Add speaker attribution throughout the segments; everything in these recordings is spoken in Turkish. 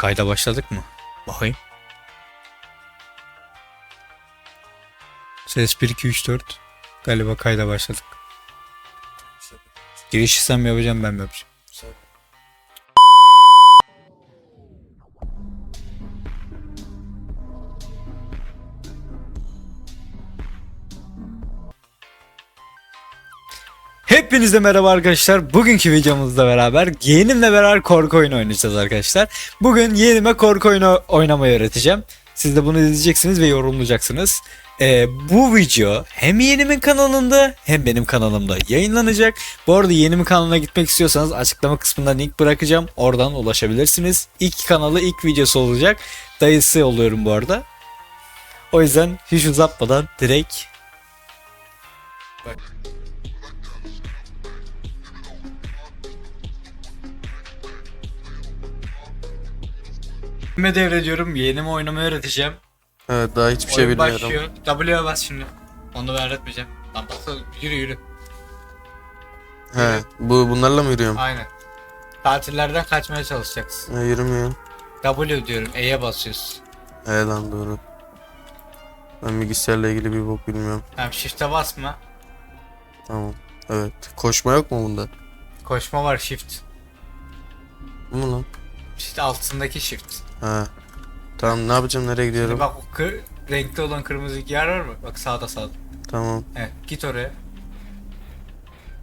Speaker 1: Kayda başladık mı? Bakayım. Ses 1 2 3 4. Galiba kayda başladık. Girişi sen mi yapacaksın ben mi yapacağım? Hepinize merhaba arkadaşlar. Bugünkü videomuzda beraber yeğenimle beraber korku oyunu oynayacağız arkadaşlar. Bugün yeğenime korku oyunu oynamayı öğreteceğim. Siz de bunu izleyeceksiniz ve yorumlayacaksınız. Ee, bu video hem yeğenimin kanalında hem benim kanalımda yayınlanacak. Bu arada yeğenimin kanalına gitmek istiyorsanız açıklama kısmında link bırakacağım. Oradan ulaşabilirsiniz. İlk kanalı ilk videosu olacak. Dayısı oluyorum bu arada. O yüzden hiç uzatmadan direkt Yeğenime devrediyorum. Yeğenime oynamayı öğreteceğim.
Speaker 2: Evet daha hiçbir şey
Speaker 1: Oyun
Speaker 2: bilmiyorum.
Speaker 1: başlıyor. W'ye bas şimdi. Onu ben öğretmeyeceğim. Lan bas yürü yürü.
Speaker 2: He, bu bunlarla mı yürüyorum?
Speaker 1: Aynen. Tatillerden kaçmaya çalışacaksın.
Speaker 2: He, yürümüyorum.
Speaker 1: W diyorum. E'ye basıyorsun.
Speaker 2: He lan doğru. Ben bilgisayarla ilgili bir bok bilmiyorum.
Speaker 1: Tamam shift'e basma.
Speaker 2: Tamam. Evet. Koşma yok mu bunda?
Speaker 1: Koşma var shift.
Speaker 2: Bu mu lan?
Speaker 1: İşte altındaki shift.
Speaker 2: He. Tamam ne yapacağım nereye
Speaker 1: Şimdi
Speaker 2: gidiyorum?
Speaker 1: bak o kır, renkli olan kırmızı yer var mı? Bak sağda sağda.
Speaker 2: Tamam.
Speaker 1: Evet git oraya.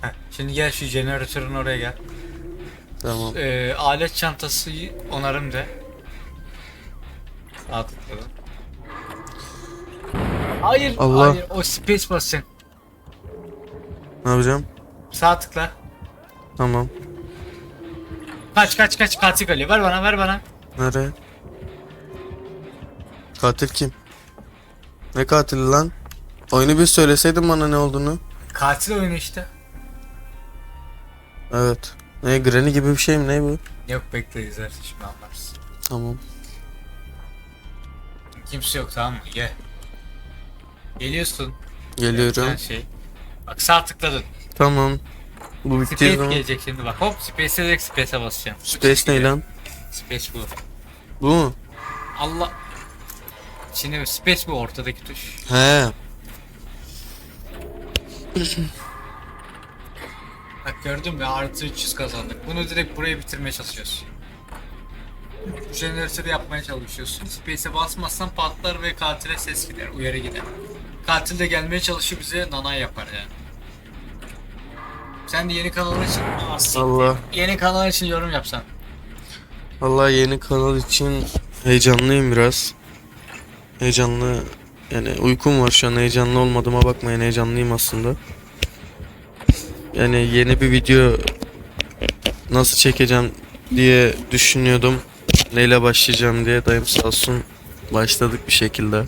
Speaker 1: Heh, şimdi gel şu jeneratörün oraya gel.
Speaker 2: Tamam.
Speaker 1: Ee, alet çantası onarım de. Sağ tıkladım. Hayır,
Speaker 2: Allah.
Speaker 1: hayır o space basacaksın.
Speaker 2: Ne yapacağım?
Speaker 1: Sağ tıkla.
Speaker 2: Tamam.
Speaker 1: Kaç kaç kaç katil geliyor. Ver bana ver bana.
Speaker 2: Nereye? Katil kim? Ne katili lan? Oyunu bir söyleseydin bana ne olduğunu.
Speaker 1: Katil oyunu işte.
Speaker 2: Evet. Ne Granny gibi bir şey mi ne bu?
Speaker 1: Yok bekle izlersin şimdi anlarsın.
Speaker 2: Tamam.
Speaker 1: Kimse yok tamam mı? Gel. Geliyorsun.
Speaker 2: Geliyorum.
Speaker 1: Sen şey. Bak sağ tıkladın.
Speaker 2: Tamam. Bu bittiği
Speaker 1: Space
Speaker 2: zaman.
Speaker 1: gelecek şimdi bak. Hop space'e direkt space'e basacaksın.
Speaker 2: Space ne lan?
Speaker 1: Space bu.
Speaker 2: Bu mu?
Speaker 1: Allah. Şimdi space bu ortadaki tuş.
Speaker 2: He.
Speaker 1: Bak gördün mü artı 300 kazandık. Bunu direkt buraya bitirmeye çalışıyorsun. Bu jeneratörü yapmaya çalışıyorsun. Space'e basmazsan patlar ve katile ses gider, uyarı gider. Katil de gelmeye çalışıyor bize nanay yapar yani. Sen de yeni kanalın için.
Speaker 2: Allah.
Speaker 1: Yeni kanal için yorum yapsan.
Speaker 2: Vallahi yeni kanal için heyecanlıyım biraz. Heyecanlı yani uykum var şu an heyecanlı olmadığıma bakmayın heyecanlıyım aslında. Yani yeni bir video nasıl çekeceğim diye düşünüyordum. Neyle başlayacağım diye dayım sağ olsun başladık bir şekilde.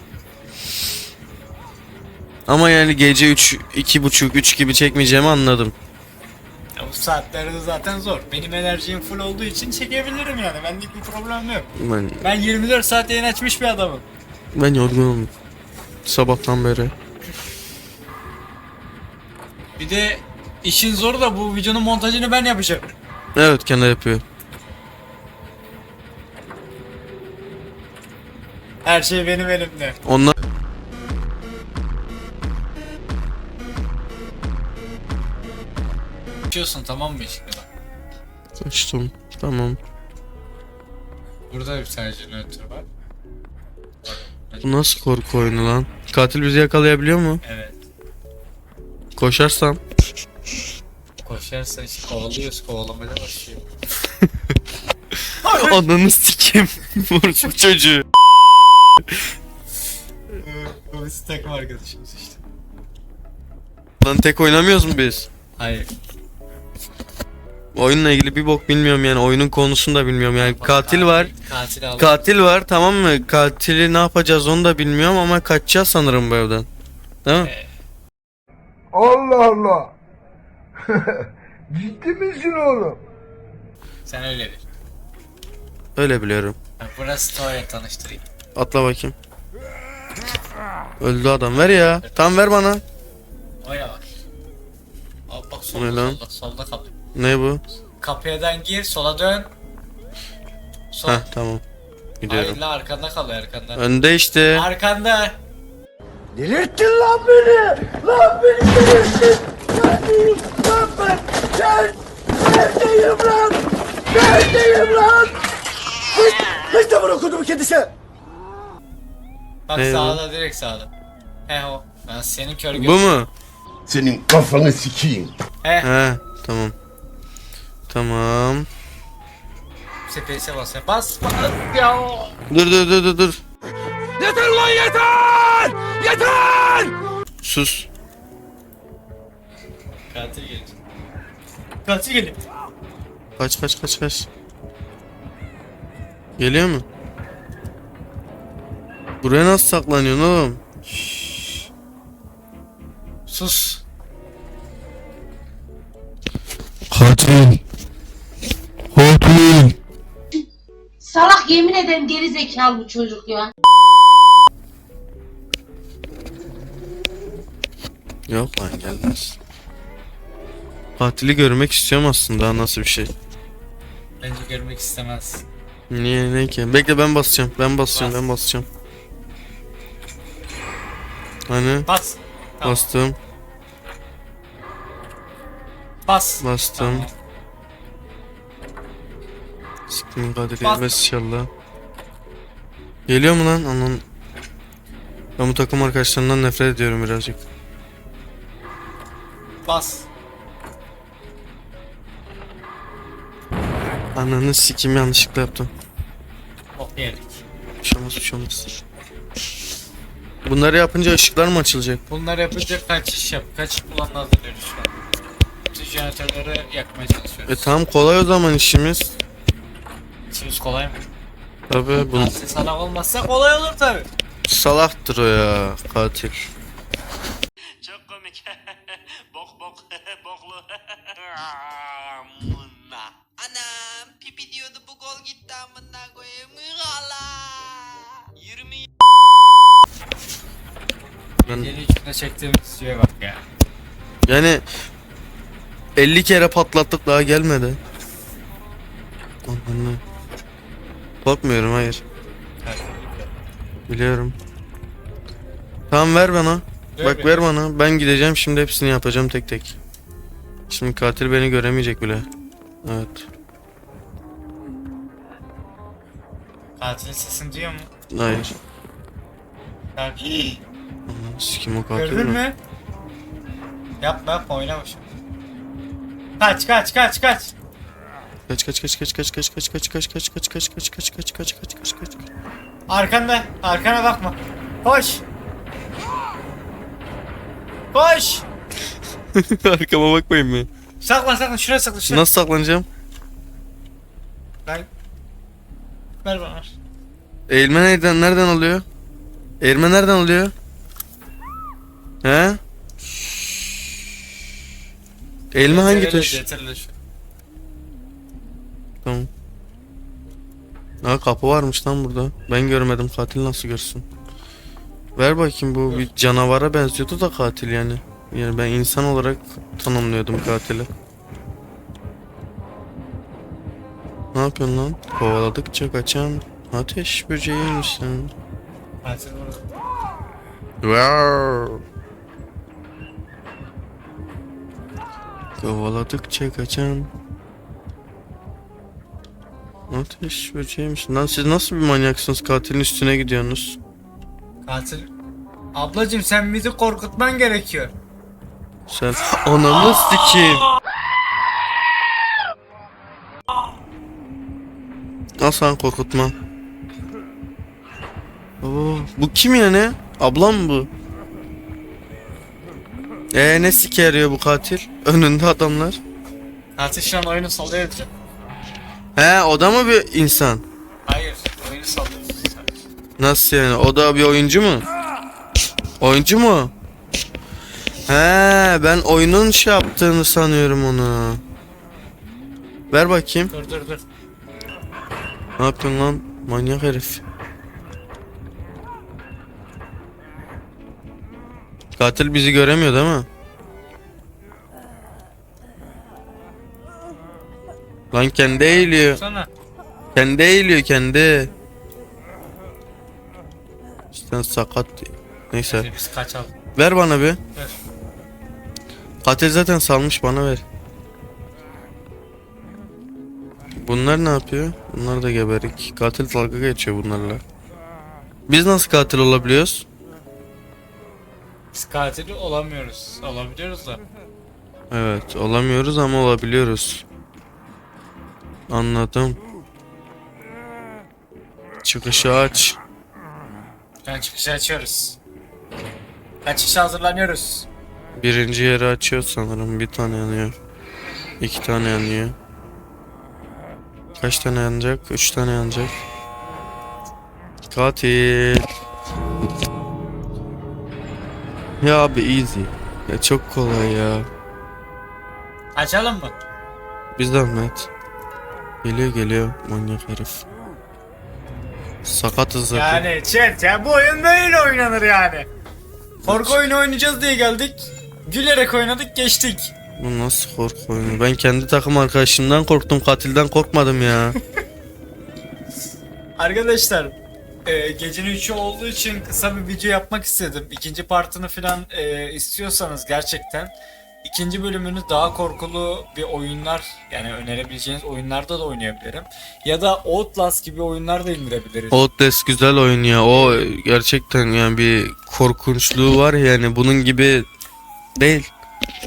Speaker 2: Ama yani gece 3 iki buçuk 3 gibi çekmeyeceğimi anladım.
Speaker 1: Saatlerde zaten zor. Benim enerjim full olduğu için çekebilirim yani. Benlik bir problem yok.
Speaker 2: Ben
Speaker 1: Ben 24 saat yayın açmış bir adamım.
Speaker 2: ben yorgunum. Sabahtan beri.
Speaker 1: Bir de işin zoru da bu videonun montajını ben yapacağım.
Speaker 2: Evet kendi yapıyor.
Speaker 1: Her şey benim elimde.
Speaker 2: Onlar
Speaker 1: Açıyorsun tamam mı şimdi bak.
Speaker 2: açtım. Tamam.
Speaker 1: Burada bir tane jeneratör var.
Speaker 2: Bu nasıl korku oyunu lan? Katil bizi yakalayabiliyor mu?
Speaker 1: Evet.
Speaker 2: Koşarsam.
Speaker 1: Koşarsa işte kovalıyoruz kovalamaya başlıyor.
Speaker 2: Ananı sikim. Vur bu çocuğu.
Speaker 1: Bu biz takım arkadaşımız işte.
Speaker 2: Lan tek oynamıyoruz mu biz?
Speaker 1: Hayır.
Speaker 2: Oyunla ilgili bir bok bilmiyorum yani. Oyunun konusunu da bilmiyorum yani. Katil var.
Speaker 1: Katil.
Speaker 2: Katil var tamam mı? Katili ne yapacağız onu da bilmiyorum ama kaçacağız sanırım bu evden. Değil mi?
Speaker 3: Allah Allah. Ciddi misin oğlum?
Speaker 1: Sen öyle bir.
Speaker 2: Öyle biliyorum.
Speaker 1: Bak burası tuvalet tanıştırayım.
Speaker 2: Atla bakayım. Öldü adam ver ya. Tam ver bana.
Speaker 1: Oyna bak. Al bak solda solda solda kapı.
Speaker 2: Ne bu?
Speaker 1: Kapıdan gir sola dön. Sol.
Speaker 2: Heh tamam. Gidiyorum.
Speaker 1: Hayır la arkanda kalıyor arkanda.
Speaker 2: Önde işte.
Speaker 1: Arkanda.
Speaker 3: Delirttin lan beni! Lan beni delirttin! Neredeyim lan ben? Ner- Neredeyim lan? Neredeyim lan? Hiç, hiç de bırakıyordum kedisi!
Speaker 1: Bak
Speaker 2: Eyvah.
Speaker 1: sağda direkt sağda. He o. Ben senin kör
Speaker 2: Bu
Speaker 1: göz.
Speaker 2: mu?
Speaker 3: Senin kafanı sikeyim.
Speaker 1: He.
Speaker 2: He tamam. Tamam.
Speaker 1: Space'e bas. Bas. Bas. Ya.
Speaker 2: Dur dur dur dur dur.
Speaker 3: Yeter lan yeter! Yeter!
Speaker 2: Sus.
Speaker 1: Katil geliyor. Katil geliyor.
Speaker 2: Kaç kaç kaç kaç. Geliyor mu? Buraya nasıl saklanıyorsun oğlum?
Speaker 1: Sus.
Speaker 2: Katil. Katil.
Speaker 4: Yemin ederim geri zekalı bu çocuk ya.
Speaker 2: Yok lan gelmez. Katili görmek istiyorum aslında nasıl bir şey.
Speaker 1: Bence görmek istemez.
Speaker 2: Niye ne ki? Bekle ben basacağım. Ben basacağım
Speaker 1: Bas.
Speaker 2: ben basacağım. Hani
Speaker 1: Bas. Tamam.
Speaker 2: bastım
Speaker 1: Bas.
Speaker 2: bastım.
Speaker 1: Tamam.
Speaker 2: Siktimin katili
Speaker 1: Bas.
Speaker 2: gelmez inşallah. Geliyor mu lan? Anan. Ben bu takım arkadaşlarından nefret ediyorum birazcık.
Speaker 1: Bas.
Speaker 2: Ananı sikim yanlışlıkla yaptım.
Speaker 1: Oh yedik.
Speaker 2: Bir şey olmaz bir şey olmaz. Bunları yapınca ışıklar mı açılacak?
Speaker 1: Bunları yapınca kaçış yap. Kaçış planını hazırlıyoruz şu an. Bütün jeneratörleri yakmaya çalışıyoruz.
Speaker 2: E tamam kolay o zaman işimiz.
Speaker 1: İşimiz kolay mı?
Speaker 2: Tabii bu
Speaker 1: Katil salak olmazsa kolay olur tabi.
Speaker 2: salaktır o ya katil.
Speaker 5: Çok komik. bok bok boklu. Anam pipi diyordu bu gol gitti amına koyayım. Allah. 20
Speaker 2: Ben
Speaker 1: Yeni içinde çektiğimiz bak ya.
Speaker 2: Yani 50 kere patlattık daha gelmedi. Ananı. Korkmuyorum hayır. Biliyorum. Tamam ver bana.
Speaker 1: Ver
Speaker 2: Bak
Speaker 1: beni.
Speaker 2: ver bana. Ben gideceğim şimdi hepsini yapacağım tek tek. Şimdi katil beni göremeyecek bile. Evet.
Speaker 1: Katilin sesini duyuyor mu?
Speaker 2: Hayır. Aman Sikim o katil
Speaker 1: Gördün
Speaker 2: mi?
Speaker 1: mü? Yapma yapma oynamış. Kaç kaç kaç kaç.
Speaker 2: Kaç kaç kaç kaç kaç kaç kaç kaç kaç kaç kaç kaç kaç kaç kaç kaç kaç kaç kaç
Speaker 1: Arkanda. Arkana bakma. Koş. Koş.
Speaker 2: Arkama bakmayın mı?
Speaker 1: Saklan saklan şuraya saklan şuraya.
Speaker 2: Nasıl saklanacağım?
Speaker 1: Ver. Ver bana. ver.
Speaker 2: Eğilme nereden nereden alıyor? Eğilme nereden alıyor? He? Eğilme hangi
Speaker 1: Yeterli,
Speaker 2: tuş?
Speaker 1: yeterli şu.
Speaker 2: Tamam. Ha kapı varmış lan burada. Ben görmedim katil nasıl görsün? Ver bakayım bu bir canavara benziyordu da katil yani. Yani ben insan olarak tanımlıyordum katili. Ne yapıyorsun lan? Kovaladıkça kaçan ateş böceğiymişsin.
Speaker 1: Katil burada.
Speaker 2: Wow. Kovaladıkça kaçan Ateş böceğiymiş. Lan siz nasıl bir manyaksınız katilin üstüne gidiyorsunuz?
Speaker 1: Katil. Ablacım sen bizi korkutman gerekiyor.
Speaker 2: Sen ananı sikeyim. Al sen korkutma. Oo, bu kim ya ne? Ablam mı bu? Ee ne sike yarıyor bu katil? Önünde adamlar.
Speaker 1: Katil şu an oyunu sallıyor.
Speaker 2: He o da mı bir insan?
Speaker 1: Hayır. Oyunu sallıyor.
Speaker 2: Nasıl yani? O da bir oyuncu mu? Oyuncu mu? He ben oyunun şey yaptığını sanıyorum onu. Ver bakayım.
Speaker 1: Dur dur dur.
Speaker 2: Ne yapıyorsun lan? Manyak herif. Katil bizi göremiyor değil mi? Lan kendi eğiliyor.
Speaker 1: Sana.
Speaker 2: Kendi eğiliyor kendi. Sen sakat. Neyse.
Speaker 1: Biz kaçalım.
Speaker 2: Ver bana bir.
Speaker 1: Ver.
Speaker 2: Katil zaten salmış bana ver. Bunlar ne yapıyor? Bunlar da geberik. Katil dalga geçiyor bunlarla. Biz nasıl katil olabiliyoruz?
Speaker 1: Biz katil olamıyoruz. Olabiliyoruz da.
Speaker 2: Evet, olamıyoruz ama olabiliyoruz. Anladım. Çıkışı aç.
Speaker 1: Ben çıkışı açıyoruz. Kaçışa hazırlanıyoruz.
Speaker 2: Birinci yeri açıyor sanırım. Bir tane yanıyor. İki tane yanıyor. Kaç tane yanacak? Üç tane yanacak. Katil. Ya abi easy. Ya çok kolay ya.
Speaker 1: Açalım mı?
Speaker 2: Bir zahmet. Geliyor geliyor manyak herif. Sakatız zaten.
Speaker 1: Yani chat ya bu oyun böyle oynanır yani. Korku oyunu oynayacağız diye geldik. Gülerek oynadık geçtik.
Speaker 2: Bu nasıl korku oyunu? Ben kendi takım arkadaşımdan korktum, katilden korkmadım ya.
Speaker 1: Arkadaşlar e, gecenin 3'ü olduğu için kısa bir video yapmak istedim. İkinci partını falan e, istiyorsanız gerçekten ikinci bölümünü daha korkulu bir oyunlar yani önerebileceğiniz oyunlarda da oynayabilirim. Ya da Outlast gibi oyunlar da indirebiliriz.
Speaker 2: Outlast güzel oyun ya. O gerçekten yani bir korkunçluğu var yani bunun gibi değil.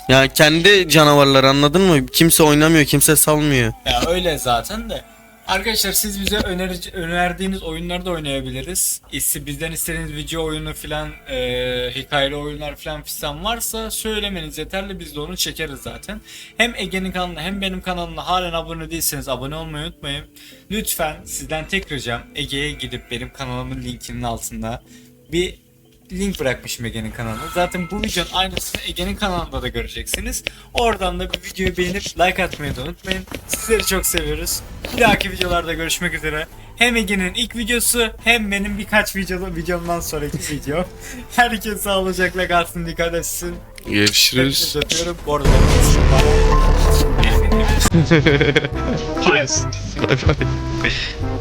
Speaker 2: Ya kendi canavarlar anladın mı? Kimse oynamıyor, kimse salmıyor.
Speaker 1: Ya öyle zaten de. Arkadaşlar siz bize önerici, önerdiğiniz oyunları da oynayabiliriz. İsi, bizden istediğiniz video oyunu filan, e, hikayeli oyunlar filan fistan varsa söylemeniz yeterli. Biz de onu çekeriz zaten. Hem Ege'nin kanalına hem benim kanalımda halen abone değilseniz abone olmayı unutmayın. Lütfen sizden tek ricam Ege'ye gidip benim kanalımın linkinin altında bir link bırakmışım Ege'nin kanalına. Zaten bu videonun aynısını Ege'nin kanalında da göreceksiniz. Oradan da bir videoyu beğenip like atmayı da unutmayın. Sizleri çok seviyoruz. Bir dahaki videolarda görüşmek üzere. Hem Ege'nin ilk videosu hem benim birkaç videolu videomdan sonraki video. Herkes sağlıcakla kalsın dikkat etsin.
Speaker 2: Görüşürüz.
Speaker 1: Hepinizi öpüyorum. Bu arada
Speaker 2: Bay bay.